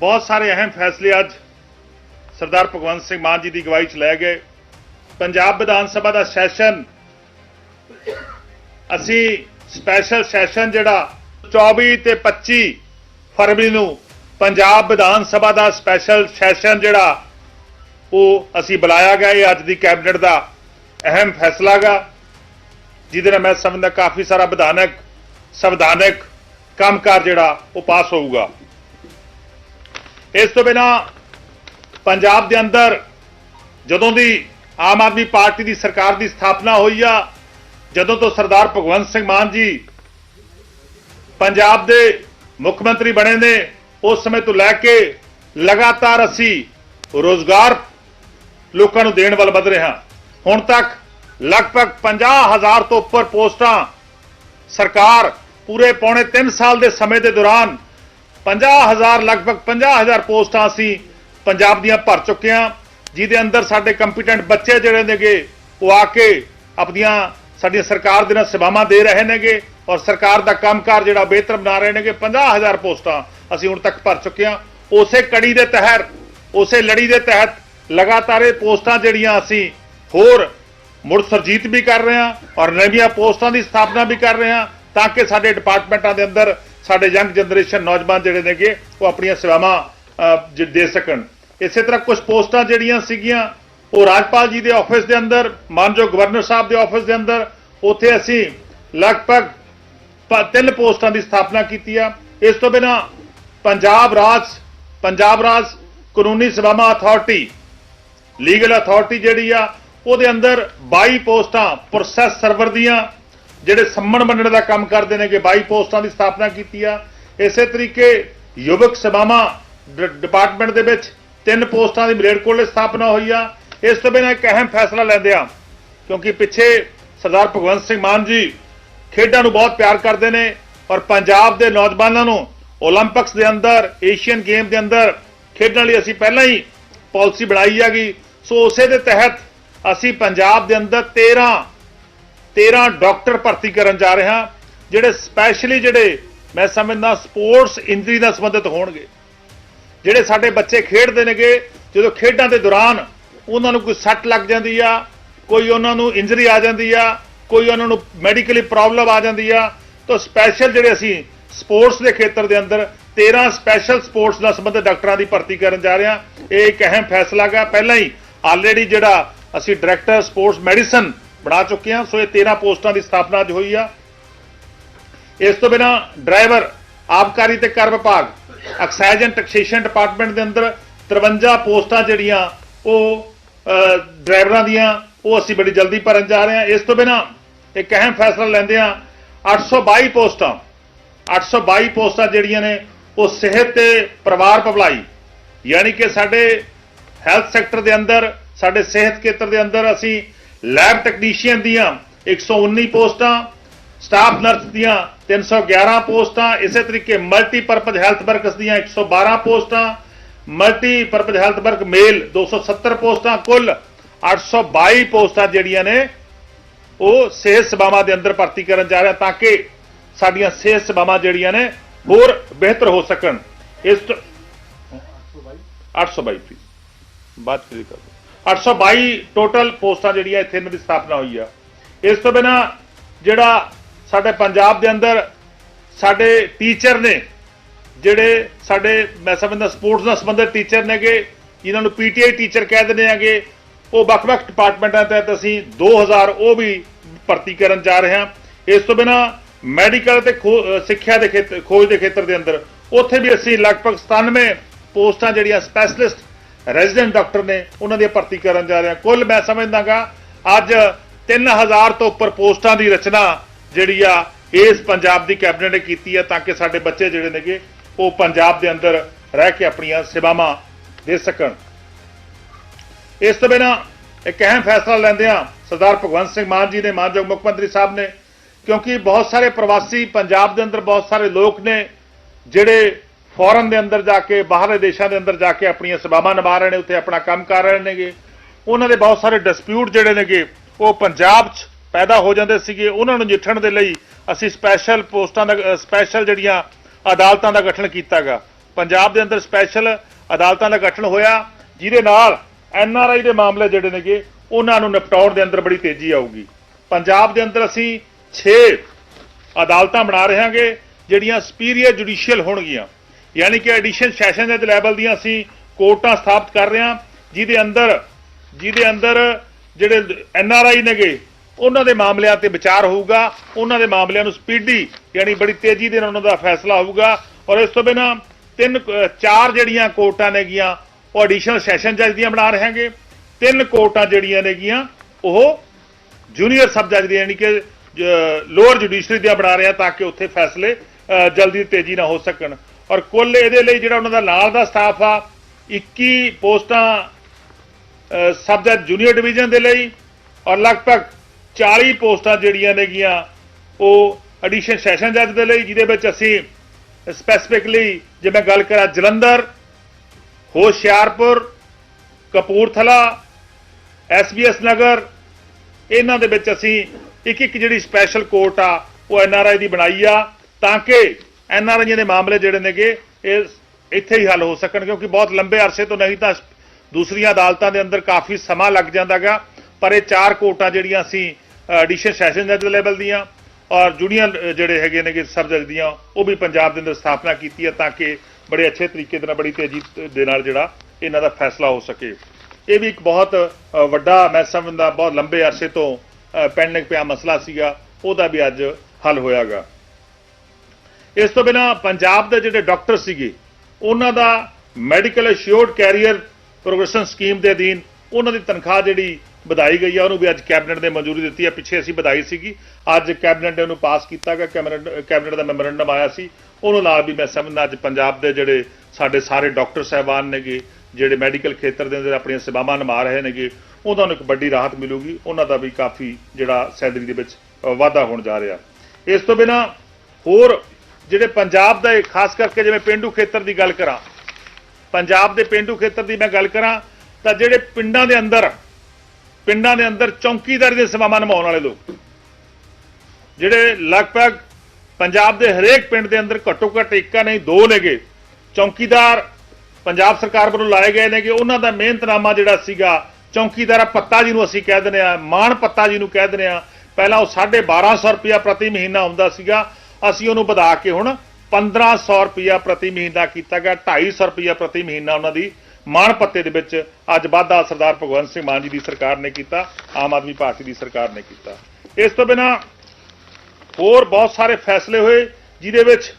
ਬਹੁਤ ਸਾਰੇ ਅਹਿਮ ਫੈਸਲੇ ਅੱਜ ਸਰਦਾਰ ਭਗਵੰਤ ਸਿੰਘ ਮਾਨ ਜੀ ਦੀ ਅਗਵਾਈ 'ਚ ਲਏ ਗਏ। ਪੰਜਾਬ ਵਿਧਾਨ ਸਭਾ ਦਾ ਸੈਸ਼ਨ, ਅਸੀਂ ਸਪੈਸ਼ਲ ਸੈਸ਼ਨ ਜਿਹੜਾ 24 ਤੇ 25 ਫਰਵਰੀ ਨੂੰ ਪੰਜਾਬ ਵਿਧਾਨ ਸਭਾ ਦਾ ਸਪੈਸ਼ਲ ਸੈਸ਼ਨ ਜਿਹੜਾ, ਉਹ ਅਸੀਂ ਬੁਲਾਇਆ ਗਿਆ। ਇਹ ਅੱਜ ਦੀ ਕੈਬਨਿਟ ਦਾ ਅਹਿਮ ਫੈਸਲਾ ਗਾ, ਜਿਹਦੇ ਨਾਲ ਮੈਂ ਸਮਝਦਾ ਕਾਫੀ ਸਾਰਾ ਵਿਧਾਨਕ, ਸੰਵਿਧਾਨਕ ਕੰਮਕਾਰ ਜਿਹੜਾ, ਉਹ ਪਾਸ ਹੋਊਗਾ। ਇਸ ਤੋਂ ਬਿਨਾ ਪੰਜਾਬ ਦੇ ਅੰਦਰ ਜਦੋਂ ਦੀ ਆਮ ਆਦਮੀ ਪਾਰਟੀ ਦੀ ਸਰਕਾਰ ਦੀ ਸਥਾਪਨਾ ਹੋਈ ਆ, ਜਦੋਂ ਤੋਂ ਸਰਦਾਰ ਭਗਵੰਤ ਸਿੰਘ ਮਾਨ ਜੀ ਪੰਜਾਬ ਦੇ ਮੁੱਖ ਮੰਤਰੀ ਬਣੇ ਨੇ, ਉਸ ਸਮੇਂ ਤੋਂ ਲੈ ਕੇ ਲਗਾਤਾਰ ਅਸੀਂ ਰੋਜ਼ਗਾਰ ਲੋਕਾਂ ਨੂੰ ਦੇਣ ਵੱਲ ਵਧ ਰਹੇ ਹਾਂ। ਹੁਣ ਤੱਕ ਲਗਭਗ 50000 ਤੋਂ ਉੱਪਰ ਪੋਸਟਾਂ ਸਰਕਾਰ ਪੂਰੇ ਪੌਣੇ 3 ਸਾਲ ਦੇ ਸਮੇਂ ਦੇ ਦੌਰਾਨ 50000 ਲਗਭਗ 50000 ਪੋਸਟਾਂ ਅਸੀਂ ਪੰਜਾਬ ਦੀਆਂ ਭਰ ਚੁੱਕੇ ਹਾਂ ਜਿਹਦੇ ਅੰਦਰ ਸਾਡੇ ਕੰਪੀਟੈਂਟ ਬੱਚੇ ਜਿਹੜੇ ਨੇਗੇ, ਉਹ ਆ ਕੇ ਆਪਣੀਆਂ ਸਾਡੀਆਂ ਸਰਕਾਰ ਦੇ ਨਾਲ ਸੇਵਾਵਾਂ ਦੇ ਰਹੇ ਨੇਗੇ ਔਰ ਸਰਕਾਰ ਦਾ ਕੰਮਕਾਰ ਜਿਹੜਾ ਬਿਹਤਰ ਬਣਾ ਰਹੇ ਨੇਗੇ। 50000 ਪੋਸਟਾਂ ਅਸੀਂ ਹੁਣ ਤੱਕ ਭਰ ਚੁੱਕੇ ਹਾਂ ਉਸੇ ਕੜੀ ਦੇ ਤਹਿਤ, ਉਸੇ ਲੜੀ ਦੇ ਤਹਿਤ ਲਗਾਤਾਰ ਇਹ ਪੋਸਟਾਂ ਜਿਹੜੀਆਂ ਅਸੀਂ ਹੋਰ ਮੁੜ ਸਰਜੀਤ ਵੀ ਕਰ ਰਹੇ ਹਾਂ ਔਰ ਨਵੀਆਂ ਪੋਸਟਾਂ ਦੀ ਸਥਾਪਨਾ ਵੀ ਕਰ ਰਹੇ ਹਾਂ ਤਾਂ ਕਿ ਸਾਡੇ ਡਿਪਾਰਟਮੈਂਟਾਂ ਦੇ ਅੰਦਰ ਸਾਡੇ ਯੰਗ ਜਨਰੇਸ਼ਨ ਨੌਜਵਾਨ ਜਿਹੜੇ ਨੇਗੇ, ਉਹ ਆਪਣੀਆਂ ਸੇਵਾਵਾਂ ਜ- ਦੇ ਸਕਣ। ਇਸੇ ਤਰ੍ਹਾਂ ਕੁਝ ਪੋਸਟਾਂ ਜਿਹੜੀਆਂ ਸੀਗੀਆਂ, ਉਹ ਰਾਜਪਾਲ ਜੀ ਦੇ ਆਫਿਸ ਦੇ ਅੰਦਰ, ਮਾਨਯੋਗ ਗਵਰਨਰ ਸਾਹਿਬ ਦੇ ਆਫਿਸ ਦੇ ਅੰਦਰ, ਉੱਥੇ ਅਸੀਂ ਲਗਭਗ ਤਿੰਨ ਪੋਸਟਾਂ ਦੀ ਸਥਾਪਨਾ ਕੀਤੀ ਆ। ਇਸ ਤੋਂ ਬਿਨਾ ਪੰਜਾਬ ਰਾਜ ਪੰਜਾਬ ਰਾਜ ਕਾਨੂੰਨੀ ਸੇਵਾਵਾਂ ਅਥਾਰਟੀ ਲੀਗਲ ਅਥਾਰਟੀ ਜਿਹੜੀ ਆ, ਉਹਦੇ ਅੰਦਰ 22 ਪੋਸਟਾਂ ਪ੍ਰੋਸੈਸ ਸਰਵਰ ਦੀਆਂ ਜਿਹੜੇ ਸੰਮਣ ਮੰਡਲ ਦਾ ਕੰਮ ਕਰਦੇ ਨੇ ਕਿ 22 ਪੋਸਟਾਂ ਦੀ ਸਥਾਪਨਾ ਕੀਤੀ ਆ। ਇਸੇ ਤਰੀਕੇ ਯੁਵਕ ਸਭਾਵਾਂ ਡਿਪਾਰਟਮੈਂਟ ਦੇ ਵਿੱਚ ਤਿੰਨ ਪੋਸਟਾਂ ਦੀ ਮਲੇਰਕੋਟਲੇ ਸਥਾਪਨਾ ਹੋਈ ਆ। ਇਸ ਤੋਂ ਬਿਨਾਂ ਇੱਕ ਅਹਿਮ ਫੈਸਲਾ ਲੈਂਦੇ ਆ, ਕਿਉਂਕਿ ਪਿੱਛੇ ਸਰਦਾਰ ਭਗਵੰਤ ਸਿੰਘ ਮਾਨ ਜੀ ਖੇਡਾਂ ਨੂੰ ਬਹੁਤ ਪਿਆਰ ਕਰਦੇ ਨੇ ਔਰ ਪੰਜਾਬ ਦੇ ਨੌਜਵਾਨਾਂ ਨੂੰ 올림픽ਸ ਦੇ ਅੰਦਰ ਏਸ਼ੀਅਨ ਗੇਮ ਦੇ ਅੰਦਰ ਖੇਡਣ ਲਈ ਅਸੀਂ ਪਹਿਲਾਂ ਹੀ ਪਾਲਿਸੀ ਬਣਾਈ ਹੈਗੀ। ਸੋ ਉਸੇ ਦੇ ਤਹਿਤ ਅਸੀਂ ਪੰਜਾਬ ਦੇ ਅੰਦਰ 13 13 ਡਾਕਟਰ ਭਰਤੀ ਕਰਨ ਜਾ ਰਿਹਾ, ਜਿਹੜੇ ਸਪੈਸ਼ਲੀ ਜਿਹੜੇ ਮੈਂ ਸਮਝਦਾ ਸਪੋਰਟਸ ਇੰਜਰੀ ਨਾਲ ਸੰਬੰਧਿਤ ਹੋਣਗੇ। ਜਿਹੜੇ ਸਾਡੇ ਬੱਚੇ ਖੇਡਦੇ ਨੇਗੇ, ਜਦੋਂ ਖੇਡਾਂ ਦੇ ਦੌਰਾਨ ਉਹਨਾਂ ਨੂੰ ਕੋਈ ਸੱਟ ਲੱਗ ਜਾਂਦੀ ਆ, ਕੋਈ ਉਹਨਾਂ ਨੂੰ ਇੰਜਰੀ ਆ ਜਾਂਦੀ ਆ, ਕੋਈ ਉਹਨਾਂ ਨੂੰ ਮੈਡੀਕਲੀ ਪ੍ਰੋਬਲਮ ਆ ਜਾਂਦੀ ਆ, ਤਾਂ ਸਪੈਸ਼ਲ ਜਿਹੜੇ ਅਸੀਂ ਸਪੋਰਟਸ ਦੇ ਖੇਤਰ ਦੇ ਅੰਦਰ 13 ਸਪੈਸ਼ਲ ਸਪੋਰਟਸ ਨਾਲ ਸੰਬੰਧਿਤ ਡਾਕਟਰਾਂ ਦੀ ਭਰਤੀ ਕਰਨ ਜਾ ਰਹੇ ਹਾਂ। ਇਹ ਇੱਕ ਅਹਿਮ ਫੈਸਲਾ ਗਾ ਪਹਿਲਾਂ ਹੀ ਆਲਰੇਡੀ ਜਿਹੜਾ ਅਸੀਂ ਡਾਇਰੈਕਟਰ ਸਪੋਰਟਸ ਮੈਡੀਸਨ ਬਣਾ ਚੁੱਕੇ ਹਾਂ। ਸੋ ਇਹ 13 ਪੋਸਟਾਂ ਦੀ ਸਥਾਪਨਾ ਅੱਜ ਹੋਈ ਆ। ਇਸ ਤੋਂ ਬਿਨਾ ਡਰਾਈਵਰ, ਆਬਕਾਰੀ ਤੇ ਕਰ ਵਿਭਾਗ ਐਕਸਾਈਜ਼ ਐਂਡ ਟੈਕਸੇਸ਼ਨ ਡਿਪਾਰਟਮੈਂਟ ਦੇ ਅੰਦਰ 53 ਪੋਸਟਾਂ ਜਿਹੜੀਆਂ ਉਹ ਡਰਾਈਵਰਾਂ ਦੀਆਂ, ਉਹ ਅਸੀਂ ਬੜੀ ਜਲਦੀ ਭਰਨ ਜਾ ਰਹੇ ਹਾਂ। ਇਸ ਤੋਂ ਬਿਨਾ ਇੱਕ ਅਹਿਮ ਫੈਸਲਾ ਲੈਂਦੇ ਹਾਂ। 822 ਪੋਸਟਾਂ 822 ਪੋਸਟਾਂ ਜਿਹੜੀਆਂ ਨੇ, ਉਹ ਸਿਹਤ ਤੇ ਪਰਿਵਾਰ ਭਲਾਈ, ਯਾਨੀ ਕਿ ਸਾਡੇ ਹੈਲਥ ਸੈਕਟਰ ਦੇ ਅੰਦਰ, ਸਾਡੇ ਸਿਹਤ ਖੇਤਰ ਦੇ ਅੰਦਰ ਅਸੀਂ ਲੈਬ ਟੈਕਨੀਸ਼ੀਅਨ ਦੀਆਂ 119 ਪੋਸਟਾਂ ਸਟਾਫ ਨਰਸ ਦੀਆਂ 311 ਪੋਸਟਾਂ ਇਸੇ ਤਰੀਕੇ ਮਲਟੀਪਰਪਜ਼ ਹੈਲਥ ਵਰਕਸ ਦੀਆਂ 112 ਪੋਸਟਾਂ ਮਲਟੀਪਰਪਜ਼ ਹੈਲਥ ਵਰਕ ਮੇਲ 270 ਪੋਸਟਾਂ ਕੁੱਲ 822 ਪੋਸਟਾਂ ਜਿਹੜੀਆਂ ਨੇ ਉਹ ਸਿਹਤ ਸੇਵਾਵਾਂ ਦੇ ਅੰਦਰ ਭਰਤੀ ਕਰਨ ਜਾ ਰਿਹਾ ਤਾਂ ਕਿ ਸਾਡੀਆਂ ਸਿਹਤ ਸੇਵਾਵਾਂ ਜਿਹੜੀਆਂ ਨੇ ਹੋਰ ਬਿਹਤਰ ਹੋ ਸਕਣ ਇਸ ਤੋਂ 822 ਫੀਸ ਬਾਤ ਕਰੀ ਕਰ 822 ਟੋਟਲ ਪੋਸਟਾਂ ਜਿਹੜੀਆਂ ਇੱਥੇ ਇਹਨਾਂ ਦੀ ਸਥਾਪਨਾ ਹੋਈ ਆ। ਇਸ ਤੋਂ ਬਿਨਾ ਜਿਹੜਾ ਸਾਡੇ ਪੰਜਾਬ ਦੇ ਅੰਦਰ ਸਾਡੇ ਟੀਚਰ ਨੇ, ਜਿਹੜੇ ਸਾਡੇ ਮੈਂ ਸਮਝਦਾ ਸਪੋਰਟਸ ਨਾਲ ਸੰਬੰਧਿਤ ਟੀਚਰ ਨੇਗੇ ਜਿਨ੍ਹਾਂ ਨੂੰ ਪੀਟੀਆਈ ਟੀਚਰ ਕਹਿ ਦਿੰਦੇ ਆਗੇ। ਉਹ ਵੱਖ-ਵੱਖ ਡਿਪਾਰਟਮੈਂਟਾਂ ਤਹਿਤ ਅਸੀਂ 2000 ਉਹ ਵੀ ਭਰਤੀ ਕਰਨ ਜਾ ਰਹੇ ਹਾਂ। ਇਸ ਤੋਂ ਬਿਨਾ ਮੈਡੀਕਲ ਤੇ ਖੋ- ਸਿੱਖਿਆ ਦੇ ਖੇਤਰ ਖੋਜ ਦੇ ਖੇਤਰ ਦੇ ਅੰਦਰ, ਉੱਥੇ ਵੀ ਅਸੀਂ ਲਗਭਗ 97 ਪੋਸਟਾਂ ਜਿਹੜੀਆਂ ਸਪੈਸ਼ਲਿਸਟ ਰੈਜ਼ੀਡੈਂਟ ਡਾਕਟਰ ਨੇ ਉਹਨਾਂ ਦੀ ਭਰਤੀ ਕਰਨ ਜਾ ਰਹੇ। ਕੁੱਲ ਮੈਂ ਸਮਝਦਾਗਾ, ਅੱਜ 3000 ਤੋਂ ਉੱਪਰ ਪੋਸਟਾਂ ਦੀ ਰਚਨਾ ਜਿਹੜੀ ਆ, ਇਸ ਪੰਜਾਬ ਦੀ ਕੈਬਨਿਟ ਨੇ ਕੀਤੀ ਆ ਤਾਂ ਕਿ ਸਾਡੇ ਬੱਚੇ ਜਿਹੜੇ ਨੇਗੇ, ਉਹ ਪੰਜਾਬ ਦੇ ਅੰਦਰ ਰਹਿ ਕੇ ਆਪਣੀਆਂ ਸੇਵਾਵਾਂ ਦੇ ਸਕਣ। ਇਸ ਤੋਂ ਬਿਨਾ ਇੱਕ ਅਹਿਮ ਫੈਸਲਾ ਲੈਂਦੇ ਆ ਸਰਦਾਰ ਭਗਵੰਤ ਸਿੰਘ ਮਾਨ ਜੀ ਨੇ, ਮਾਨਯੋਗ ਮੁੱਖ ਮੰਤਰੀ ਸਾਹਿਬ ਨੇ, ਕਿਉਂਕਿ ਬਹੁਤ ਸਾਰੇ ਪ੍ਰਵਾਸੀ ਪੰਜਾਬ ਦੇ ਅੰਦਰ ਬਹੁਤ ਸਾਰੇ ਲੋਕ ਨੇ, ਜਿਹੜੇ ਫੋਰਨ ਦੇ ਅੰਦਰ ਜਾ ਕੇ, ਬਾਹਰਲੇ ਦੇਸ਼ਾਂ ਦੇ ਅੰਦਰ ਜਾ ਕੇ ਆਪਣੀਆਂ ਸੇਵਾਵਾਂ ਨਿਭਾ ਰਹੇ ਨੇ, ਉੱਥੇ ਆਪਣਾ ਕੰਮ ਕਰ ਰਹੇ ਨੇਗੇ। ਉਹਨਾਂ ਦੇ ਬਹੁਤ ਸਾਰੇ ਡਿਸਪਿਊਟ ਜਿਹੜੇ ਨੇਗੇ, ਉਹ ਪੰਜਾਬ 'ਚ ਪੈਦਾ ਹੋ ਜਾਂਦੇ ਸੀਗੇ। ਉਹਨਾਂ ਨੂੰ ਨਜਿੱਠਣ ਦੇ ਲਈ ਅਸੀਂ ਸਪੈਸ਼ਲ ਪੋਸਟਾਂ ਦਾ ਸਪੈਸ਼ਲ ਜਿਹੜੀਆਂ ਅਦਾਲਤਾਂ ਦਾ ਗਠਨ ਕੀਤਾਗਾ ਪੰਜਾਬ ਦੇ ਅੰਦਰ ਸਪੈਸ਼ਲ ਅਦਾਲਤਾਂ ਦਾ ਗਠਨ ਹੋਇਆ, ਜਿਹਦੇ ਨਾਲ ਐਨ ਆਰ ਆਈ ਦੇ ਮਾਮਲੇ ਜਿਹੜੇ ਨੇਗੇ, ਉਹਨਾਂ ਨੂੰ ਨਿਪਟਾਉਣ ਦੇ ਅੰਦਰ ਬੜੀ ਤੇਜ਼ੀ ਆਊਗੀ। ਪੰਜਾਬ ਦੇ ਅੰਦਰ ਅਸੀਂ 6 ਅਦਾਲਤਾਂ ਬਣਾ ਰਹੇ ਹਾਂਗੇ ਜਿਹੜੀਆਂ ਸੁਪੀਰੀਅਰ ਜੁਡੀਸ਼ੀਅਲ ਹੋਣਗੀਆਂ। ਯਾਨੀ ਕਿ ਐਡੀਸ਼ਨ ਸੈਸ਼ਨ ਦੇ ਲੈਵਲ ਦੀਆਂ ਅਸੀਂ ਕੋਰਟਾਂ ਸਥਾਪਿਤ ਕਰ ਰਹੇ ਹਾਂ, ਜਿਹਦੇ ਅੰਦਰ ਜਿਹਦੇ ਅੰਦਰ ਜਿਹੜੇ ਐਨ ਆਰ ਆਈ ਨੇਗੇ, ਉਹਨਾਂ ਦੇ ਮਾਮਲਿਆਂ ਤੇ ਵਿਚਾਰ ਹੋਊਗਾ, ਉਹਨਾਂ ਦੇ ਮਾਮਲਿਆਂ ਨੂੰ ਸਪੀਡੀ ਯਾਨੀ ਬੜੀ ਤੇਜ਼ੀ ਦੇ ਨਾਲ ਉਹਨਾਂ ਦਾ ਫੈਸਲਾ ਹੋਊਗਾ। ਔਰ ਇਸ ਤੋਂ ਬਿਨਾਂ ਤਿੰਨ, ਚਾਰ ਜਿਹੜੀਆਂ ਕੋਰਟਾਂ ਨੇਗੀਆਂ, ਉਹ ਐਡੀਸ਼ਨਲ ਸੈਸ਼ਨ ਜੱਜ ਦੀਆਂ ਬਣਾ ਰਹੇ ਹਾਂਗੇ। ਤਿੰਨ ਕੋਰਟਾਂ ਜਿਹੜੀਆਂ ਨੇਗੀਆਂ, ਉਹ ਜੂਨੀਅਰ ਸਬ ਜੱਜ ਦੀਆਂ, ਯਾਨੀ ਕਿ ਲੋਅਰ ਜੁਡੀਸ਼ਰੀ ਦੀਆਂ ਬਣਾ ਰਹੇ ਆ, ਤਾਂ ਕਿ ਉੱਥੇ ਫੈਸਲੇ ਜਲਦੀ ਤੇਜ਼ੀ ਨਾਲ ਹੋ ਸਕਣ। ਔਰ ਕੁੱਲ ਇਹਦੇ ਲਈ ਜਿਹੜਾ ਉਹਨਾਂ ਦਾ ਨਾਲ ਦਾ ਸਟਾਫ ਆ 21 ਪੋਸਟਾਂ ਸਬ ਜੱਜ ਜੂਨੀਅਰ ਡਿਵੀਜ਼ਨ ਦੇ ਲਈ ਔਰ ਲਗਭਗ 40 ਪੋਸਟਾਂ ਜਿਹੜੀਆਂ ਨੇਗੀਆਂ, ਉਹ ਐਡੀਸ਼ਨ ਸੈਸ਼ਨ ਜੱਜ ਦੇ ਲਈ, ਜਿਹਦੇ ਵਿੱਚ ਅਸੀਂ ਸਪੈਸੀਫਿਕਲੀ ਜੇ ਮੈਂ ਗੱਲ ਕਰਾਂ ਜਲੰਧਰ, ਹੋਸ਼ਿਆਰਪੁਰ, ਕਪੂਰਥਲਾ ਐਸਬੀਐਸ ਨਗਰ, ਇਹਨਾਂ ਦੇ ਵਿੱਚ ਅਸੀਂ ਇੱਕ ਇੱਕ ਜਿਹੜੀ ਸਪੈਸ਼ਲ ਕੋਰਟ ਆ, ਉਹ ਐਨਆਰਆਈ ਦੀ ਬਣਾਈ ਆ, ਤਾਂ ਕਿ ਐਨਆਰਆਈਆਂ ਦੇ ਮਾਮਲੇ ਜਿਹੜੇ ਨੇਗੇ, ਇਹ ਇੱਥੇ ਹੀ ਹੱਲ ਹੋ ਸਕਣ, ਕਿਉਂਕਿ ਬਹੁਤ ਲੰਬੇ ਅਰਸੇ ਤੋਂ ਨਹੀਂ ਤਾਂ ਦੂਸਰੀਆਂ ਅਦਾਲਤਾਂ ਦੇ ਅੰਦਰ ਕਾਫੀ ਸਮਾਂ ਲੱਗ ਜਾਂਦਾਗਾ ਪਰ ਇਹ ਚਾਰ ਕੋਰਟਾਂ ਜਿਹੜੀਆਂ ਅਸੀਂ ਐਡੀਸ਼ਨ ਸੈਸ਼ਨ ਜੱਜ ਲੈਵਲ ਦੀਆਂ ਔਰ ਜੂਨੀਅਰ ਜਿਹੜੇ ਹੈਗੇ ਨੇਗੇ ਸਬ ਜੱਜ ਦੀਆਂ, ਉਹ ਵੀ ਪੰਜਾਬ ਦੇ ਅੰਦਰ ਸਥਾਪਨਾ ਕੀਤੀ ਹੈ ਤਾਂ ਕਿ ਬੜੇ ਅੱਛੇ ਤਰੀਕੇ ਦੇ ਨਾਲ, ਬੜੀ ਤੇਜ਼ੀ ਦੇ ਨਾਲ ਜਿਹੜਾ ਇਹਨਾਂ ਦਾ ਫੈਸਲਾ ਹੋ ਸਕੇ। ਇਹ ਵੀ ਇੱਕ ਬਹੁਤ ਵੱਡਾ ਮੈਂ ਸਮਝਦਾ ਬਹੁਤ ਲੰਬੇ ਅਰਸੇ ਤੋਂ ਪੈਂਡਿੰਗ ਪਿਆ ਮਸਲਾ ਸੀਗਾ, ਉਹਦਾ ਵੀ ਅੱਜ ਹੱਲ ਹੋਇਆਗਾ। ਇਸ ਤੋਂ ਬਿਨਾ ਪੰਜਾਬ ਦੇ ਜਿਹੜੇ ਡਾਕਟਰ ਸੀਗੇ, ਉਹਨਾਂ ਦਾ medical assured career progression scheme ਦੇ ਅਧੀਨ ਉਹਨਾਂ ਦੀ ਤਨਖਾਹ ਜਿਹੜੀ ਵਧਾਈ ਗਈ ਆ, ਉਹਨੂੰ ਵੀ ਅੱਜ ਕੈਬਨਿਟ ਨੇ ਮਨਜ਼ੂਰੀ ਦਿੱਤੀ ਹੈ ਪਿੱਛੇ ਅਸੀਂ ਵਧਾਈ ਸੀਗੀ। ਅੱਜ ਕੈਬਨਿਟ ਨੇ ਉਹਨੂੰ ਪਾਸ ਕੀਤਾ ਗਿਆ। ਕੈਬਨਿਟ ਕੈਬਨਿਟ ਦਾ ਮੈਮੋਰੈਂਡਮ ਆਇਆ ਸੀ। ਉਹਨੂੰ ਨਾਲ ਵੀ ਮੈਂ ਸਮਝਦਾ ਅੱਜ ਪੰਜਾਬ ਦੇ ਜਿਹੜੇ ਸਾਡੇ ਸਾਰੇ ਡਾਕਟਰ ਸਹਿਬਾਨ ਨੇਗੇ, ਜਿਹੜੇ ਮੈਡੀਕਲ ਖੇਤਰ ਦੇ ਅੰਦਰ ਆਪਣੀਆਂ ਸੇਵਾਵਾਂ ਨਿਭਾ ਰਹੇ ਨੇਗੇ, ਉਹਨਾਂ ਨੂੰ ਇੱਕ ਵੱਡੀ ਰਾਹਤ ਮਿਲੂਗੀ। ਉਹਨਾਂ ਦਾ ਵੀ ਕਾਫੀ ਜਿਹੜਾ ਸੈਲਰੀ ਦੇ ਵਿੱਚ ਵਾਧਾ ਹੋਣ ਜਾ ਰਿਹਾ। ਇਸ ਤੋਂ ਬਿਨਾ ਹੋਰ ਜਿਹੜੇ ਪੰਜਾਬ ਦਾ ਖਾਸ ਕਰਕੇ ਜਿਵੇਂ ਪਿੰਡੂ ਖੇਤਰ ਦੀ ਗੱਲ ਕਰਾਂ, ਪੰਜਾਬ ਦੇ ਪਿੰਡੂ ਖੇਤਰ ਦੀ ਮੈਂ ਗੱਲ ਕਰਾਂ, ਤਾਂ ਜਿਹੜੇ ਪਿੰਡਾਂ ਦੇ ਅੰਦਰ, ਪਿੰਡਾਂ ਦੇ ਅੰਦਰ ਚੌਕੀਦਾਰੀ ਦੇ ਸੇਵਾਵਾਂ ਨਿਭਾਉਣ ਵਾਲੇ ਲੋਕ, ਜਿਹੜੇ ਲਗਭਗ ਪੰਜਾਬ ਦੇ ਹਰੇਕ ਪਿੰਡ ਦੇ ਅੰਦਰ ਘੱਟੋ ਘੱਟ ਇੱਕਾ ਨਹੀਂ ਦੋ ਨੇਗੇ, ਚੌਕੀਦਾਰ ਪੰਜਾਬ ਸਰਕਾਰ ਵੱਲੋਂ ਲਾਏ ਗਏ ਨੇ ਕਿ ਉਹਨਾਂ ਦਾ ਮਿਹਨਤਨਾਮਾ ਜਿਹੜਾ ਸੀਗਾ, ਚੌਕੀਦਾਰ ਪੱਤਾ ਜੀ ਨੂੰ ਅਸੀਂ ਕਹਿ ਦਿੰਦੇ ਆ ਮਾਣ ਪੱਤਾ ਜੀ ਨੂੰ ਕਹਿ ਦਿੰਦੇ ਆ ਪਹਿਲਾਂ ਉਹ 1250 ਰੁਪਇਆ ਪ੍ਰਤੀ ਮਹੀਨਾ ਹੁੰਦਾ ਸੀਗਾ ਅਸੀਂ ਉਹਨੂੰ ਵਧਾ ਕੇ ਹੁਣ 1500 ਰੁਪਇਆ ਪ੍ਰਤੀ ਮਹੀਨਾ ਕੀਤਾ ਗਿਆ 250 ਰੁਪਇਆ ਪ੍ਰਤੀ ਮਹੀਨਾ ਉਹਨਾਂ ਦੀ ਮਾਣ ਪੱਤੇ ਦੇ ਵਿੱਚ ਅੱਜ ਵਾਧਾ ਸਰਦਾਰ ਭਗਵੰਤ ਸਿੰਘ ਮਾਨ ਜੀ ਦੀ ਸਰਕਾਰ ਨੇ ਕੀਤਾ, ਆਮ ਆਦਮੀ ਪਾਰਟੀ ਦੀ ਸਰਕਾਰ ਨੇ ਕੀਤਾ। ਇਸ ਤੋਂ ਬਿਨਾ ਹੋਰ ਬਹੁਤ ਸਾਰੇ ਫੈਸਲੇ ਹੋਏ, ਜਿਹਦੇ ਵਿੱਚ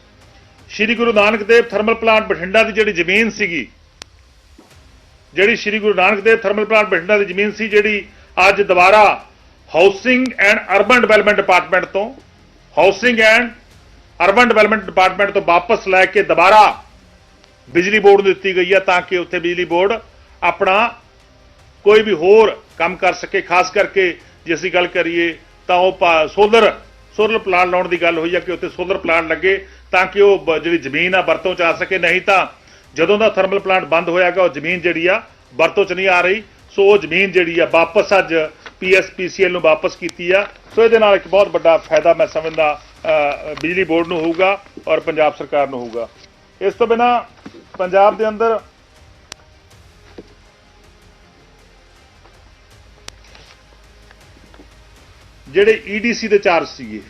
ਸ਼੍ਰੀ ਗੁਰੂ ਨਾਨਕ ਦੇਵ ਥਰਮਲ ਪਲਾਂਟ ਬਠਿੰਡਾ ਦੀ ਜਿਹੜੀ ਜ਼ਮੀਨ ਸੀਗੀ, ਜਿਹੜੀ ਸ਼੍ਰੀ ਗੁਰੂ ਨਾਨਕ ਦੇਵ ਥਰਮਲ ਪਲਾਂਟ ਬਠਿੰਡਾ ਦੀ ਜ਼ਮੀਨ ਸੀ, ਜਿਹੜੀ ਅੱਜ ਦੁਬਾਰਾ housing and urban development department ਤੋਂ housing and urban development department ਤੋਂ ਵਾਪਸ ਲੈ ਕੇ ਦੁਬਾਰਾ ਬਿਜਲੀ ਬੋਰਡ ਨੂੰ ਦਿੱਤੀ ਗਈ ਹੈ ਤਾਂ ਕਿ ਉੱਥੇ ਬਿਜਲੀ ਬੋਰਡ ਆਪਣਾ ਕੋਈ ਵੀ ਹੋਰ ਕੰਮ ਕਰ ਸਕੇ, ਖਾਸ ਕਰਕੇ ਜੇ ਅਸੀਂ ਗੱਲ ਕਰੀਏ ਤਾਂ ਉਹ ਸੋਲਰ ਸੋਲਰ ਪਲਾਂਟ ਲਾਉਣ ਦੀ ਗੱਲ ਹੋਈ ਹੈ ਕਿ ਉੱਥੇ ਸੋਲਰ ਪਲਾਂਟ ਲੱਗੇ ਤਾਂ ਕਿ ਉਹ ਬ- ਜਿਹੜੀ ਜ਼ਮੀਨ ਆ ਵਰਤੋਂ ਚ ਆ ਸਕੇ, ਨਹੀਂ ਤਾਂ ਜਦੋਂ ਦਾ ਥਰਮਲ ਪਲਾਂਟ ਬੰਦ ਹੋਇਆਗਾ ਉਹ ਜ਼ਮੀਨ ਜਿਹੜੀ ਆ ਵਰਤੋਂ ਚ ਨਹੀਂ ਆ ਰਹੀ। ਸੋ ਉਹ ਜ਼ਮੀਨ ਜਿਹੜੀ ਆ ਵਾਪਸ ਅੱਜ ਪੀਐਸਪੀਸੀਐਲ ਨੂੰ ਵਾਪਸ ਕੀਤੀ ਆ। ਸੋ ਇਹਦੇ ਨਾਲ ਇੱਕ ਬਹੁਤ ਵੱਡਾ ਫਾਇਦਾ ਮੈਂ ਸਮਝਦਾ ਬਿਜਲੀ ਬੋਰਡ ਨੂੰ ਹੋਊਗਾ ਔਰ ਪੰਜਾਬ ਸਰਕਾਰ ਨੂੰ ਹੋਊਗਾ। ਇਸ ਤੋਂ ਬਿਨਾ ਪੰਜਾਬ ਦੇ ਅੰਦਰ ਜਿਹੜੇ ਈਡੀਸੀ ਦੇ ਚਾਰਜ ਸੀਗੇ,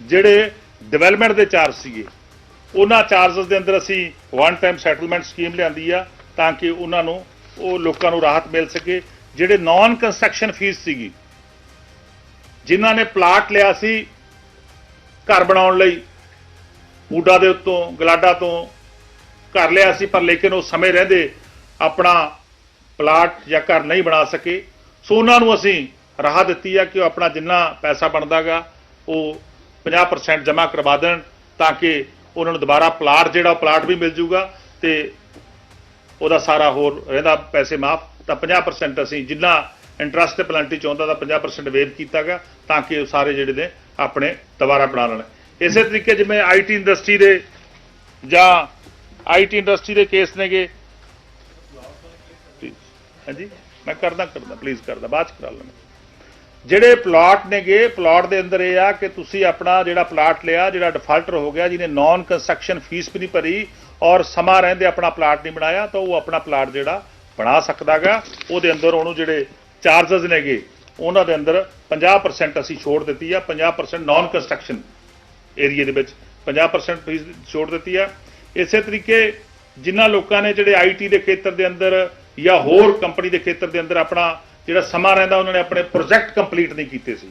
ਜਿਹੜੇ ਡਿਵੈਲਪਮੈਂਟ ਦੇ ਚਾਰਜ ਸੀਗੇ, ਉਹਨਾਂ ਚਾਰजेस ਦੇ ਅੰਦਰ ਅਸੀਂ ਵਨ ਟਾਈਮ ਸੈਟਲਮੈਂਟ ਸਕੀਮ ਲਿਆਂਦੀ ਆ ਤਾਂ ਕਿ ਉਹਨਾਂ ਨੂੰ, ਉਹ ਲੋਕਾਂ ਨੂੰ ਰਾਹਤ ਮਿਲ ਸਕੇ। ਜਿਹੜੇ ਨਾਨ ਕੰਸਟਰਕਸ਼ਨ ਫੀਸ ਸੀਗੀ, ਜਿਨ੍ਹਾਂ ਨੇ ਪਲਾਟ ਲਿਆ ਸੀ ਘਰ ਬਣਾਉਣ ਲਈ ਊਡਾ ਦੇ ਉੱਤੋਂ, ਗਲਾਡਾ ਤੋਂ ਘਰ ਲਿਆ ਸੀ, ਪਰ ਲੇਕਿਨ ਉਹ ਸਮੇਂ ਰਹਿੰਦੇ ਆਪਣਾ ਪਲਾਟ ਜਾਂ ਘਰ ਨਹੀਂ ਬਣਾ ਸਕੇ। ਸੋ ਉਹਨਾਂ ਨੂੰ ਅਸੀਂ ਰਾਹ ਦਿੱਤੀ ਆ ਕਿ ਉਹ ਆਪਣਾ ਜਿੰਨਾ ਪੈਸਾ ਬਣਦਾਗਾ, ਉਹ 50% ਜਮ੍ਹਾਂ ਕਰਵਾ ਦੇਣ ਤਾਂ ਕਿ ਉਹਨਾਂ ਨੂੰ ਦੁਬਾਰਾ ਪਲਾਟ ਜਿਹੜਾ, ਉਹ ਪਲਾਟ ਵੀ ਮਿਲ ਜੂਗਾ ਤੇ ਉਹਦਾ ਸਾਰਾ ਹੋਰ ਰਹਿੰਦਾ, ਪੈਸੇ ਮਾਫ। ਤਾਂ 50% ਅਸੀਂ ਜਿੰਨਾ ਇੰਟਰਸਟ ਤੇ ਪਲੈਂਟੀ ਚਾਹੁੰਦਾ ਤਾਂ 50% ਵੇਵ ਕੀਤਾਗਾ ਤਾਂ ਕਿ ਉਹ ਸਾਰੇ ਜਿਹੜੇ ਨੇ ਆਪਣੇ ਦੁਬਾਰਾ ਬਣਾ ਲੈਣਾ। ਇਸੇ ਤਰੀਕੇ ਜਿਵੇਂ ਆਈਟੀ ਇੰਡਸਟਰੀ ਦੇ ਜਾਂ ਆਈਟੀ ਇੰਡਸਟਰੀ ਦੇ ਕੇਸ ਨੇਗੇ। ਹਾਂਜੀ? ਮੈਂ ਕਰਦਾ ਕਰਦਾ ਪਲੀਜ਼ ਕਰਦਾ, ਬਾਅਦ ਚ ਕਰਾ ਲੈਣਾ ਜਿਹੜੇ ਪਲਾਟ ਨੇਗੇ ਪਲਾਟ ਦੇ ਅੰਦਰ ਇਹ ਆ ਕਿ ਤੁਸੀਂ ਆਪਣਾ ਜਿਹੜਾ ਪਲਾਟ ਲਿਆ, ਜਿਹੜਾ ਡਿਫਾਲਟਰ ਹੋ ਗਿਆ, ਜਿਹਨੇ ਨਾਨ ਕੰਸਟਰਕਸ਼ਨ ਫੀਸ ਵੀ ਨਹੀਂ ਭਰੀ ਔਰ ਸਮਾਂ ਰਹਿੰਦੇ ਆਪਣਾ ਪਲਾਟ ਨਹੀਂ ਬਣਾਇਆ, ਤਾਂ ਉਹ ਆਪਣਾ ਪਲਾਟ ਜਿਹੜਾ ਬਣਾ ਸਕਦਾਗਾ। ਉਹਦੇ ਅੰਦਰ ਉਹਨੂੰ ਜਿਹੜੇ ਚਾਰजेस ਨੇਗੇ ਉਹਨਾਂ ਦੇ ਅੰਦਰ 50% ਅਸੀਂ ਛੋੜ ਦਿੱਤੀ ਆ 50% ਨਾਨ ਕੰਸਟਰਕਸ਼ਨ ਏਰੀਆ ਦੇ ਵਿੱਚ 50% ਫੀਸ ਛੋੜ ਦਿੱਤੀ ਆ। ਇਸੇ ਤਰੀਕੇ ਜਿਨ੍ਹਾਂ ਲੋਕਾਂ ਨੇ ਜਿਹੜੇ ਆਈਟੀ ਦੇ ਖੇਤਰ ਦੇ ਅੰਦਰ ਜਾਂ ਹੋਰ ਕੰਪਨੀ ਦੇ ਖੇਤਰ ਦੇ ਅੰਦਰ ਆਪਣਾ ਜਿਹੜਾ ਸਮਾਂ ਰਹਿੰਦਾ, ਉਹਨਾਂ ਨੇ ਆਪਣੇ ਪ੍ਰੋਜੈਕਟ ਕੰਪਲੀਟ ਨਹੀਂ ਕੀਤੇ ਸੀ।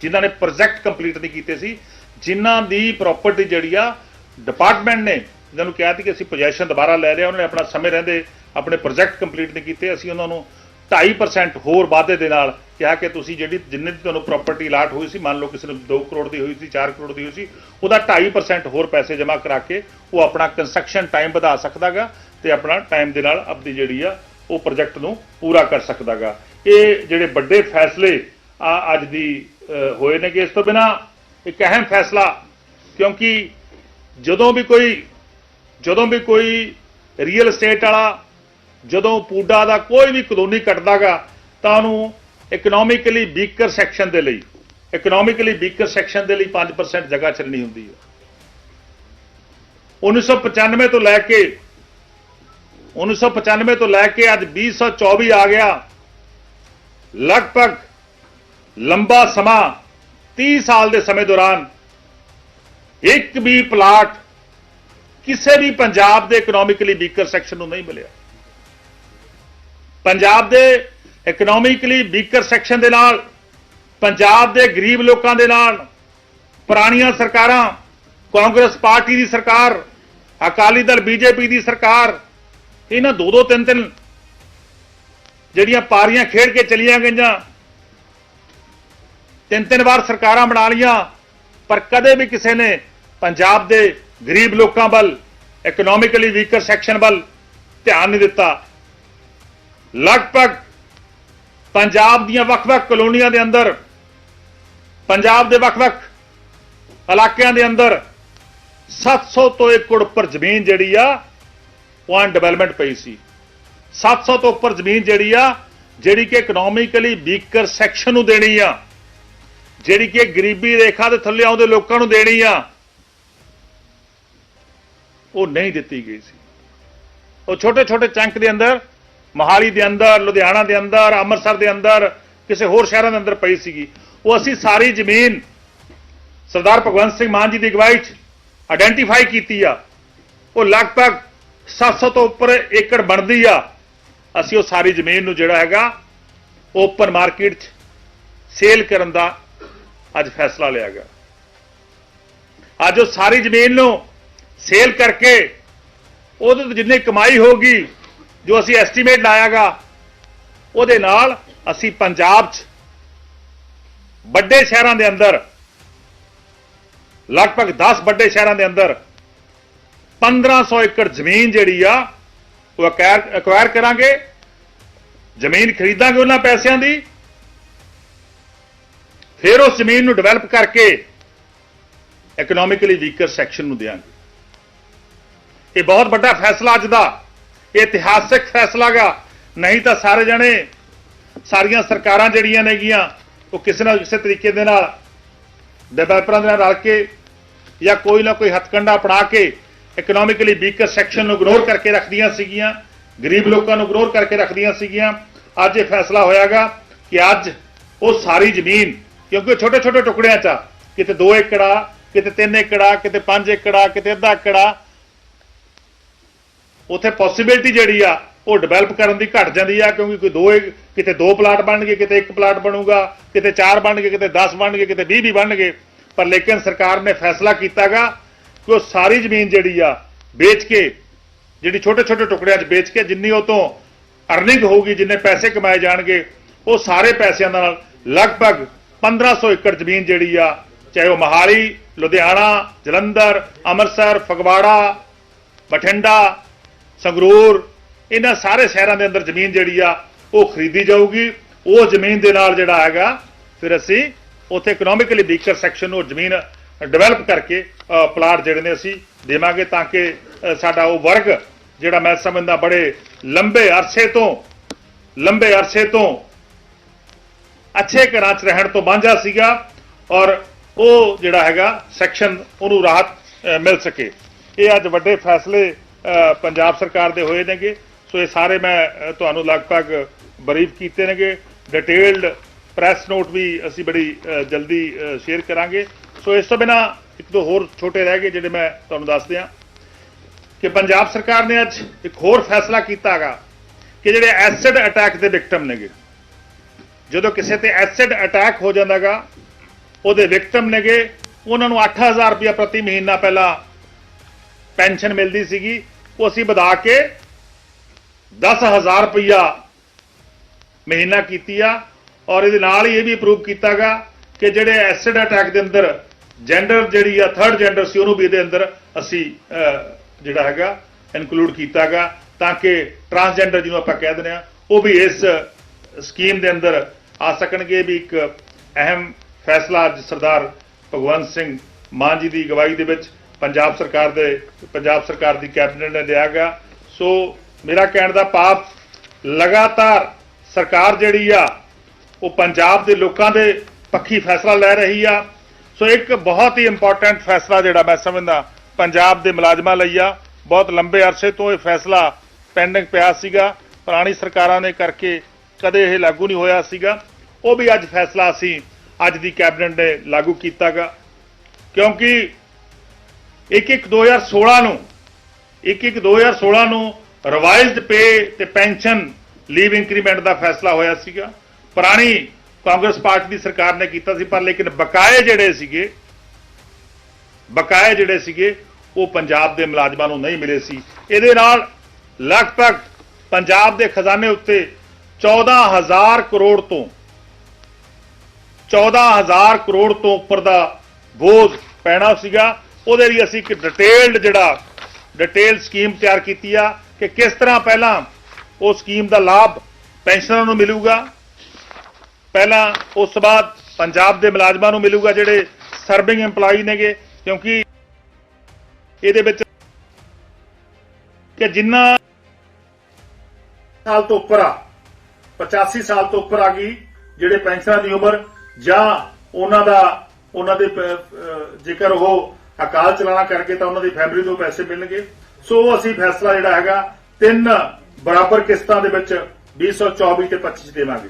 ਜਿਨ੍ਹਾਂ ਨੇ ਪ੍ਰੋਜੈਕਟ ਕੰਪਲੀਟ ਨਹੀਂ ਕੀਤੇ ਸੀ, ਜਿਨ੍ਹਾਂ ਦੀ ਪ੍ਰਾਪਰਟੀ ਜਿਹੜੀ ਆ ਡਿਪਾਰਟਮੈਂਟ ਨੇ ਜਿਨ੍ਹਾਂ ਨੂੰ ਕਿਹਾ ਸੀ ਕਿ ਅਸੀਂ ਪੋਜੀਸ਼ਨ ਦੁਬਾਰਾ ਲੈ ਰਹੇ ਹਾਂ ਉਹਨਾਂ ਨੇ ਆਪਣਾ ਸਮੇਂ ਰਹਿੰਦੇ ਆਪਣੇ ਪ੍ਰੋਜੈਕਟ ਕੰਪਲੀਟ ਨਹੀਂ ਕੀਤੇ, ਅਸੀਂ ਉਹਨਾਂ ਨੂੰ 2.5% ਹੋਰ ਵਾਧੇ ਦੇ ਨਾਲ ਕਿਹਾ ਕਿ ਤੁਸੀਂ ਜਿਹੜੀ ਜਿੰਨੇ ਦੀ ਤੁਹਾਨੂੰ ਪ੍ਰਾਪਰਟੀ ਅਲਾਟ ਹੋਈ ਸੀ, ਮੰਨ ਲਓ ਕਿਸੇ ਨੂੰ 2 ਕਰੋੜ ਦੀ ਹੋਈ ਸੀ 4 ਕਰੋੜ ਦੀ ਹੋਈ ਸੀ, ਉਹਦਾ 2.5% ਹੋਰ ਪੈਸੇ ਜਮ੍ਹਾਂ ਕਰਾ ਕੇ ਉਹ ਆਪਣਾ ਕੰਸਟਰਕਸ਼ਨ ਟਾਈਮ ਵਧਾ ਸਕਦਾਗਾ ਤੇ ਆਪਣਾ ਟਾਈਮ ਦੇ ਨਾਲ ਆਪਣੀ ਜਿਹੜੀ ਆ, ਉਹ ਪ੍ਰੋਜੈਕਟ ਨੂੰ ਪੂਰਾ ਕਰ ਸਕਦਾਗਾ। ਇਹ ਜਿਹੜੇ ਵੱਡੇ ਫੈਸਲੇ ਆ ਅੱਜ ਦੀ ਹੋਏ ਨੇ ਕਿ ਇਸ ਤੋਂ ਬਿਨਾ ਇੱਕ ਅਹਿਮ ਫੈਸਲਾ, ਕਿਉਂਕਿ ਜਦੋਂ ਵੀ ਕੋਈ, ਜਦੋਂ ਵੀ ਕੋਈ ਰੀਅਲ ਏਸਟੇਟ ਵਾਲਾ ਜਦੋਂ ਪੂਡਾ ਦਾ ਕੋਈ ਵੀ ਕਲੋਨੀ ਕੱਟਦਾਗਾ, ਤਾਂ ਉਹਨੂੰ ਇਕਨੋਮਿਕਲੀ ਵੀਕਰ ਸੈਕਸ਼ਨ ਦੇ ਲਈ ਇਕਨੋਮਿਕਲੀ ਵੀਕਰ ਸੈਕਸ਼ਨ ਦੇ ਲਈ 5% ਜਗ੍ਹਾ ਛੱਡਣੀ ਹੁੰਦੀ ਹੈ। 1995 ਤੋਂ ਲੈ ਕੇ 1995 ਤੋਂ ਲੈ ਕੇ ਅੱਜ 2024 ਆ ਗਿਆ। ਲਗਭਗ ਲੰਬਾ ਸਮਾਂ 30 ਸਾਲ ਦੇ ਸਮੇਂ ਦੌਰਾਨ ਇੱਕ ਵੀ ਪਲਾਟ ਕਿਸੇ ਵੀ ਪੰਜਾਬ ਦੇ ਇਕਨੋਮਿਕਲੀ ਵੀਕਰ ਸੈਕਸ਼ਨ ਨੂੰ ਨਹੀਂ ਮਿਲਿਆ। ਪੰਜਾਬ ਦੇ ਇਕਨੋਮਿਕਲੀ ਵੀਕਰ ਸੈਕਸ਼ਨ ਦੇ ਨਾਲ, ਪੰਜਾਬ ਦੇ ਗਰੀਬ ਲੋਕਾਂ ਦੇ ਨਾਲ, ਪੁਰਾਣੀਆਂ ਸਰਕਾਰਾਂ, ਕਾਂਗਰਸ ਪਾਰਟੀ ਦੀ ਸਰਕਾਰ, ਅਕਾਲੀ ਦਲ ਬੀਜੇਪੀ ਦੀ ਸਰਕਾਰ, ਇਹਨਾਂ ਦੋ ਦੋ ਤਿੰਨ ਤਿੰਨ ਜਿਹੜੀਆਂ ਪਾਰੀਆਂ ਖੇਡ ਕੇ ਚਲੀਆਂ ਗਈਆਂ ਤਿੰਨ ਤਿੰਨ ਵਾਰ ਸਰਕਾਰਾਂ ਬਣਾ ਲੀਆਂ ਪਰ ਕਦੇ ਵੀ ਕਿਸੇ ਨੇ ਪੰਜਾਬ ਦੇ ਗਰੀਬ ਲੋਕਾਂ ਵੱਲ ਇਕਨੋਮਿਕਲੀ ਵੀਕਰ ਸੈਕਸ਼ਨ ਵੱਲ ਧਿਆਨ ਨਹੀਂ ਦਿੱਤਾ। ਲਗਭਗ ਪੰਜਾਬ ਦੀਆਂ ਵੱਖ-ਵੱਖ ਕਲੋਨੀਆਂ ਦੇ ਅੰਦਰ, ਪੰਜਾਬ ਦੇ ਵੱਖ-ਵੱਖ ਇਲਾਕਿਆਂ ਦੇ ਅੰਦਰ 700 ਤੋਂ ਏਕੜ ਉੱਪਰ ਜ਼ਮੀਨ ਜਿਹੜੀ ਆ, ਉਹ ਅਨਡਿਵੈਲਪਮੈਂਟ ਪਈ ਸੀ। 700 ਤੋਂ ਉੱਪਰ ਜ਼ਮੀਨ ਜਿਹੜੀ ਆ, ਜਿਹੜੀ ਕਿ ਇਕਨੋਮਿਕਲੀ ਵੀਕਰ ਸੈਕਸ਼ਨ ਨੂੰ ਦੇਣੀ ਆ, ਜਿਹੜੀ ਕਿ ਗਰੀਬੀ ਰੇਖਾ ਦੇ ਥੱਲੇ ਆਉਂਦੇ ਲੋਕਾਂ ਨੂੰ ਦੇਣੀ ਆ, ਉਹ ਨਹੀਂ ਦਿੱਤੀ ਗਈ ਸੀ। ਉਹ ਛੋਟੇ ਛੋਟੇ ਚੰਕ ਦੇ ਅੰਦਰ ਮਹਾਲੀ ਦੇ ਅੰਦਰ, ਲੁਧਿਆਣਾ ਦੇ ਅੰਦਰ, ਅੰਮ੍ਰਿਤਸਰ ਦੇ ਅੰਦਰ, ਕਿਸੇ ਹੋਰ ਸ਼ਹਿਰਾਂ ਦੇ ਅੰਦਰ ਪਈ ਸੀਗੀ। ਉਹ ਅਸੀਂ ਸਾਰੀ ਜ਼ਮੀਨ ਸਰਦਾਰ ਭਗਵੰਤ ਸਿੰਘ ਮਾਨ ਜੀ ਦੀ ਅਗਵਾਈ 'ਚ ਆਇਡੈਂਟੀਫਾਈ ਕੀਤੀ ਆ। ਉਹ ਲਗਭਗ 700 ਤੋਂ ਉੱਪਰ ਏਕੜ ਬਣਦੀ ਆ। ਅਸੀਂ ਉਹ ਸਾਰੀ ਜ਼ਮੀਨ ਨੂੰ ਜਿਹੜਾ ਹੈਗਾ ਓਪਨ ਮਾਰਕੀਟ 'ਚ ਸੇਲ ਕਰਨ ਦਾ ਅੱਜ ਫੈਸਲਾ ਲਿਆ ਗਿਆ। ਅੱਜ ਉਹ ਸਾਰੀ ਜ਼ਮੀਨ ਨੂੰ ਸੇਲ ਕਰਕੇ ਉਹਦੇ ਤੋਂ ਜਿੰਨੀ ਕਮਾਈ ਹੋਗੀ ਜੋ ਅਸੀਂ ਐਸਟੀਮੇਟ ਲਾਇਆਗਾ, ਉਹਦੇ ਨਾਲ ਅਸੀਂ ਪੰਜਾਬ 'ਚ ਵੱਡੇ ਸ਼ਹਿਰਾਂ ਦੇ ਅੰਦਰ, ਲਗਭਗ 10 ਵੱਡੇ ਸ਼ਹਿਰਾਂ ਦੇ ਅੰਦਰ 1500 ਏਕੜ ਜ਼ਮੀਨ ਜਿਹੜੀ ਆ, ਉਹ ਐਕਵਾਇਰ ਕਰਾਂਗੇ। ਜ਼ਮੀਨ ਖਰੀਦਾਂਗੇ ਉਹਨਾਂ ਪੈਸਿਆਂ ਦੀ। ਫਿਰ ਉਸ ਜ਼ਮੀਨ ਨੂੰ ਡਿਵੈਲਪ ਕਰਕੇ ਇਕਨੋਮਿਕਲੀ ਵੀਕਰ ਸੈਕਸ਼ਨ ਨੂੰ ਦੇਵਾਂਗੇ ਇਹ ਬਹੁਤ ਵੱਡਾ ਫੈਸਲਾ ਅੱਜ ਦਾ। ਇਤਿਹਾਸਿਕ ਫੈਸਲਾ ਗਾ। ਨਹੀਂ ਤਾਂ ਸਾਰੇ ਜਣੇ ਸਾਰੀਆਂ ਸਰਕਾਰਾਂ ਜਿਹੜੀਆਂ ਨੇਗੀਆਂ ਉਹ ਕਿਸੇ ਨਾ ਕਿਸੇ ਤਰੀਕੇ ਦੇ ਨਾਲ ਡਿਵੈਲਪਰਾਂ ਦੇ ਨਾਲ ਰਲ ਕੇ ਜਾਂ ਕੋਈ ਨਾ ਕੋਈ ਹੱਥਕੰਡਾ ਅਪਣਾ ਕੇ ਇਕਨੋਮਿਕਲੀ ਵੀਕਰ ਸੈਕਸ਼ਨ ਨੂੰ ਇਗਨੋਰ ਕਰਕੇ ਰੱਖਦੀਆਂ ਸੀਗੀਆਂ ਗਰੀਬ ਲੋਕਾਂ ਨੂੰ ਇਗਨੋਰ ਕਰਕੇ ਰੱਖਦੀਆਂ ਸੀਗੀਆਂ। ਅੱਜ ਇਹ ਫੈਸਲਾ ਹੋਇਆਗਾ ਕਿ ਅੱਜ ਉਹ ਸਾਰੀ ਜ਼ਮੀਨ ਕਿਉਂਕਿ ਛੋਟੇ ਛੋਟੇ ਟੁਕੜਿਆਂ 'ਚ ਆ, ਕਿਤੇ 2 ਏਕੜਾ ਕਿਤੇ 3 ਏਕੜਾ ਕਿਤੇ 5 ਏਕੜਾ ਕਿਤੇ ਅੱਧਾ ਏਕੜਾ ਉੱਥੇ ਪੋਸਿਬਿਲਿਟੀ ਜਿਹੜੀ ਆ, ਉਹ ਡਿਵੈਲਪ ਕਰਨ ਦੀ ਘਟ ਜਾਂਦੀ ਆ, ਕਿਉਂਕਿ ਕੋਈ ਦੋ ਕਿਤੇ ਦੋ ਪਲਾਟ ਬਣਨਗੇ, ਕਿਤੇ ਇੱਕ ਪਲਾਟ ਬਣੂਗਾ, ਕਿਤੇ ਚਾਰ ਬਣਨਗੇ, ਕਿਤੇ 10 ਬਣਨਗੇ, ਕਿਤੇ 20 ਵੀ ਬਣਨਗੇ। ਪਰ ਲੇਕਿਨ ਸਰਕਾਰ ਨੇ ਫੈਸਲਾ ਕੀਤਾਗਾ ਕਿ ਉਹ ਸਾਰੀ ਜ਼ਮੀਨ ਜਿਹੜੀ ਆ, ਵੇਚ ਕੇ, ਜਿਹੜੀ ਛੋਟੇ ਛੋਟੇ ਟੁਕੜਿਆਂ 'ਚ ਵੇਚ ਕੇ, ਜਿੰਨੀ ਉਹ ਤੋਂ ਅਰਨਿੰਗ ਹੋਊਗੀ, ਜਿੰਨੇ ਪੈਸੇ ਕਮਾਏ ਜਾਣਗੇ, ਉਹ ਸਾਰੇ ਪੈਸਿਆਂ ਨਾਲ ਲਗਭਗ 1500 ਏਕੜ ਜ਼ਮੀਨ ਜਿਹੜੀ ਆ, ਚਾਹੇ ਉਹ ਮਹਾਲੀ, ਲੁਧਿਆਣਾ, ਜਲੰਧਰ, ਅੰਮ੍ਰਿਤਸਰ, ਫਗਵਾੜਾ, ਬਠਿੰਡਾ ਸੰਗਰੂਰ, ਇਹਨਾਂ ਸਾਰੇ ਸ਼ਹਿਰਾਂ ਦੇ ਅੰਦਰ ਜ਼ਮੀਨ ਜਿਹੜੀ ਆ, ਉਹ ਖਰੀਦੀ ਜਾਊਗੀ। ਉਹ ਜ਼ਮੀਨ ਦੇ ਨਾਲ ਜਿਹੜਾ ਹੈਗਾ, ਫਿਰ ਅਸੀਂ ਉੱਥੇ ਇਕਨੋਮਿਕਲੀ ਵੀਕਰ ਸੈਕਸ਼ਨ ਨੂੰ ਜ਼ਮੀਨ ਡਿਵੈਲਪ ਕਰਕੇ ਪਲਾਟ ਜਿਹੜੇ ਨੇ ਅਸੀਂ ਦੇਵਾਂਗੇ ਤਾਂ ਕਿ ਸਾਡਾ ਉਹ ਵਰਗ ਜਿਹੜਾ ਮੈਂ ਸਮਝਦਾ ਬੜੇ ਲੰਬੇ ਅਰਸੇ ਤੋਂ, ਲੰਬੇ ਅਰਸੇ ਤੋਂ ਅੱਛੇ ਘਰਾਂ 'ਚ ਰਹਿਣ ਤੋਂ ਵਾਂਝਾ ਸੀਗਾ ਔਰ ਉਹ ਜਿਹੜਾ ਹੈਗਾ ਸੈਕਸ਼ਨ ਉਹਨੂੰ ਰਾਹਤ ਮਿਲ ਸਕੇ। ਇਹ ਅੱਜ ਵੱਡੇ ਫੈਸਲੇ ਪੰਜਾਬ ਸਰਕਾਰ ਦੇ ਹੋਏ ਨੇਗੇ। ਸੋ ਇਹ ਸਾਰੇ ਮੈਂ ਤੁਹਾਨੂੰ ਲਗਭਗ ਬਰੀਫ ਕੀਤੇ ਨੇਗੇ। ਡਿਟੇਲਡ ਪ੍ਰੈਸ ਨੋਟ ਵੀ ਅਸੀਂ ਬੜੀ ਜਲਦੀ ਸ਼ੇਅਰ ਕਰਾਂਗੇ। ਸੋ ਇਸ ਤੋਂ ਬਿਨਾ ਇੱਕ ਦੋ ਹੋਰ ਛੋਟੇ ਰਹਿ ਗਏ ਜਿਹੜੇ ਮੈਂ ਤੁਹਾਨੂੰ ਦੱਸ ਦਿਆਂ। ਕਿ ਪੰਜਾਬ ਸਰਕਾਰ ਨੇ ਅੱਜ ਇੱਕ ਹੋਰ ਫੈਸਲਾ ਕੀਤਾਗਾ ਕਿ ਜਿਹੜੇ ਐਸਿਡ ਅਟੈਕ ਦੇ ਵਿਕਟਮ ਨੇਗੇ। ਜਦੋਂ ਕਿਸੇ ਤੇ ਐਸਿਡ ਅਟੈਕ ਹੋ ਜਾਂਦਾਗਾ ਉਹਦੇ ਵਿਕਟਮ ਨੇਗੇ। ਉਹਨਾਂ ਨੂੰ 8000 ਰੁਪਇਆ ਪ੍ਰਤੀ ਮਹੀਨਾ ਪਹਿਲਾਂ ਪੈਨਸ਼ਨ ਮਿਲਦੀ ਸੀਗੀ, ਉਹ ਅਸੀਂ ਵਧਾ ਕੇ 10000 ਰੁਪਇਆ ਮਹੀਨਾ ਕੀਤੀ ਆ। ਔਰ ਇਹਦੇ ਨਾਲ ਹੀ ਇਹ ਵੀ ਅਪਰੂਵ ਕੀਤਾਗਾ ਕਿ ਜਿਹੜੇ ਐਸਿਡ ਅਟੈਕ ਦੇ ਅੰਦਰ ਜੈਂਡਰ ਜਿਹੜੀ ਆ ਥਰਡ ਜੈਂਡਰ ਸੀ, ਉਹਨੂੰ ਵੀ ਇਹਦੇ ਅੰਦਰ ਅਸੀਂ ਜਿਹੜਾ ਹੈਗਾ ਇਨਕਲੂਡ ਕੀਤਾਗਾ ਤਾਂ ਕਿ ਟਰਾਂਸਜੈਂਡਰ ਜਿਹਨੂੰ ਆਪਾਂ ਕਹਿ ਦਿੰਦੇ ਆ, ਉਹ ਵੀ ਇਸ ਸਕੀਮ ਦੇ ਅੰਦਰ ਆ ਸਕਣਗੇ ਵੀ ਇੱਕ ਅਹਿਮ ਫੈਸਲਾ ਅੱਜ ਸਰਦਾਰ ਭਗਵੰਤ ਸਿੰਘ ਮਾਨ ਜੀ ਦੀ ਅਗਵਾਈ ਦੇ ਵਿੱਚ। ਪੰਜਾਬ ਸਰਕਾਰ ਦੇ, ਪੰਜਾਬ ਸਰਕਾਰ ਦੀ ਕੈਬਨਿਟ ਨੇ ਲਿਆ ਗਿਆ ਸੋ ਮੇਰਾ ਕਹਿਣ ਦਾ ਪਾਪ, ਲਗਾਤਾਰ ਸਰਕਾਰ ਜਿਹੜੀ ਆ, ਉਹ ਪੰਜਾਬ ਦੇ ਲੋਕਾਂ ਦੇ ਪੱਖੀ ਫੈਸਲਾ ਲੈ ਰਹੀ ਆ। ਸੋ ਇੱਕ ਬਹੁਤ ਹੀ ਇੰਪੋਰਟੈਂਟ ਫੈਸਲਾ ਜਿਹੜਾ ਮੈਂ ਸਮਝਦਾ, ਪੰਜਾਬ ਦੇ ਮੁਲਾਜ਼ਮਾਂ ਲਈ ਆ। ਬਹੁਤ ਲੰਬੇ ਅਰਸੇ ਤੋਂ ਇਹ ਫੈਸਲਾ ਪੈਂਡਿੰਗ ਪਿਆ ਸੀਗਾ। ਪੁਰਾਣੀ ਸਰਕਾਰਾਂ ਨੇ ਕਰਕੇ ਕਦੇ ਇਹ ਲਾਗੂ ਨਹੀਂ ਹੋਇਆ ਸੀਗਾ। ਉਹ ਵੀ ਅੱਜ ਫੈਸਲਾ ਅਸੀਂ, ਅੱਜ ਦੀ ਕੈਬਨਿਟ ਨੇ ਲਾਗੂ ਕੀਤਾਗਾ ਕਿਉਂਕਿ ਇੱਕ ਇੱਕ 2016 ਨੂੰ ਇੱਕ ਇੱਕ 2016 ਨੂੰ ਰਿਵਾਈਜ਼ਡ ਪੇ ਤੇ ਪੈਨਸ਼ਨ ਲੀਵ ਇੰਕਰੀਮੈਂਟ ਦਾ ਫੈਸਲਾ ਹੋਇਆ ਸੀਗਾ। ਪੁਰਾਣੀ ਕਾਂਗਰਸ ਪਾਰਟੀ ਦੀ ਸਰਕਾਰ ਨੇ ਕੀਤਾ ਸੀ, ਪਰ ਲੇਕਿਨ ਬਕਾਏ ਜਿਹੜੇ ਸੀਗੇ, ਬਕਾਏ ਜਿਹੜੇ ਸੀਗੇ, ਉਹ ਪੰਜਾਬ ਦੇ ਮੁਲਾਜ਼ਮਾਂ ਨੂੰ ਨਹੀਂ ਮਿਲੇ ਸੀ। ਇਹਦੇ ਨਾਲ ਲਗਭਗ ਪੰਜਾਬ ਦੇ ਖਜ਼ਾਨੇ ਉੱਤੇ 14000 ਕਰੋੜ ਤੋਂ 14000 ਕਰੋੜ ਤੋਂ ਉੱਪਰ ਦਾ ਬੋਝ ਪੈਣਾ ਸੀਗਾ। ਉਹਦੇ ਲਈ ਅਸੀਂ ਇੱਕ ਡਿਟੇਲਡ ਜਿਹੜਾ ਡਿਟੇਲ ਸਕੀਮ ਤਿਆਰ ਕੀਤੀ ਆ ਕਿ ਕਿਸ ਤਰ੍ਹਾਂ ਪਹਿਲਾਂ ਉਹ ਸਕੀਮ ਦਾ ਲਾਭ ਪੈਨਸ਼ਨਰਾਂ ਨੂੰ ਮਿਲੂਗਾ। ਪਹਿਲਾਂ ਉਸ ਤੋਂ ਬਾਅਦ ਪੰਜਾਬ ਦੇ ਮੁਲਾਜ਼ਮਾਂ ਨੂੰ ਮਿਲੂਗਾ ਜਿਹੜੇ ਸਰਵਿੰਗ EMPLOYE ਨੇਗੇ, ਕਿਉਂਕਿ ਇਹਦੇ ਵਿੱਚ ਕਿ ਜਿੰਨਾ ਸਾਲ ਤੋਂ ਉੱਪਰ ਆ 85 ਸਾਲ ਤੋਂ ਉੱਪਰ ਆ ਗਈ ਜਿਹੜੇ ਪੈਨਸ਼ਨਰਾਂ ਦੀ ਉਮਰ ਜਾਂ ਉਹਨਾਂ ਦਾ, ਉਹਨਾਂ ਦੇ ਜੇਕਰ ਉਹ ਅਕਾਲ ਚਲਾਣਾ ਕਰਕੇ ਤਾਂ ਉਹਨਾਂ ਦੀ ਫੈਮਿਲੀ ਤੋਂ ਪੈਸੇ ਮਿਲਣਗੇ। ਸੋ ਅਸੀਂ ਫੈਸਲਾ ਜਿਹੜਾ ਹੈਗਾ, ਤਿੰਨ ਬਰਾਬਰ ਕਿਸ਼ਤਾਂ ਦੇ ਵਿੱਚ 2024 ਤੇ 25 ਦੇਵਾਂਗੇ।